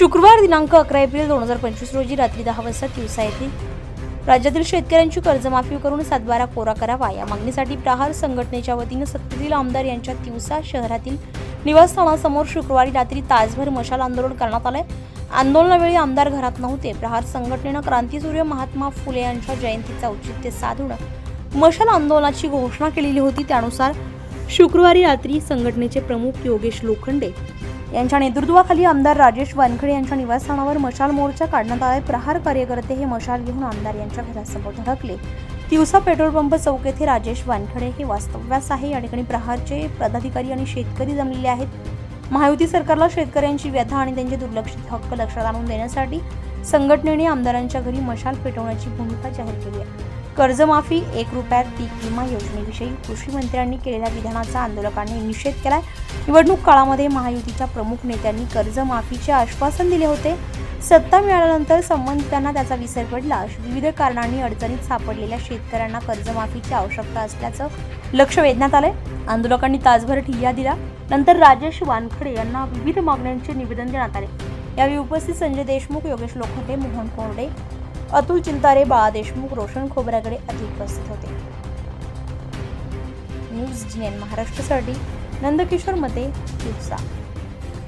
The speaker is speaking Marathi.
शुक्रवार दिनांक अकरा एप्रिल दोन हजार पंचवीस रोजी रात्री दहा वाजता तिवसा येथील राज्यातील शेतकऱ्यांची कर्जमाफी करून सातबारा कोरा करावा. या मागणीसाठी प्रहार संघटनेच्या वतीनं सत्तेतील आमदार यांच्या तिवसा शहरातील निवासस्थानासमोर शुक्रवारी रात्री तासभर मशाल आंदोलन करण्यात आलंय. आंदोलनावेळी आमदार घरात नव्हते. प्रहार संघटनेनं क्रांतीसूर्य महात्मा फुले यांच्या जयंतीचं औचित्य साधून मशाल आंदोलनाची घोषणा केलेली होती. त्यानुसार शुक्रवारी रात्री संघटनेचे प्रमुख योगेश लोखंडे यांच्या नेतृत्वाखाली आमदार राजेश वानखडे यांच्या निवासस्थानावर मशाल मोर्चा काढण्यात आला प्रहार कार्यकर्ते हे मशाल घेऊन आमदार यांच्या घरासमोर धडकले. तिवसा पेट्रोल पंप चौक येथे राजेश वानखडे हे वास्तव्यास आहे. या ठिकाणी प्रहारचे पदाधिकारी आणि शेतकरी जमलेले आहेत. महायुती सरकारला शेतकऱ्यांची व्यथा आणि त्यांचे दुर्लक्षित हक्क लक्षात आणून देण्यासाठी संघटनेने आमदारांच्या घरी मशाल पेटवण्याची भूमिका जाहीर केली आहे. कर्जमाफी एक रुपयात पीक विमा योजनेविषयी कृषी मंत्र्यांनी केलेल्या विधानाचा आंदोलकांनी निषेध केलाय. निवडणूक काळामध्ये महायुतीच्या प्रमुख नेत्यांनी कर्जमाफीचे आश्वासन दिले होते. सत्ता मिळाल्यानंतर संबंधितांना त्याचा विसर पडला. विविध कारणांनी अडचणीत सापडलेल्या शेतकऱ्यांना कर्जमाफीची आवश्यकता असल्याचं लक्ष वेधण्यात आलंय. आंदोलकांनी तासभर ठिय्या दिला नंतर राजेश वानखडे यांना विविध मागण्यांचे निवेदन देण्यात आले. यावेळी उपस्थित संजय देशमुख योगेश लोखंडे मोहन कोरडे अतुल चिंतारे बाळा देशमुख रोशन खोबऱ्याकडे अधिक उपस्थित होते. न्यूज जी एन महाराष्ट्रासाठी नंदकिशोर मते दिवसा.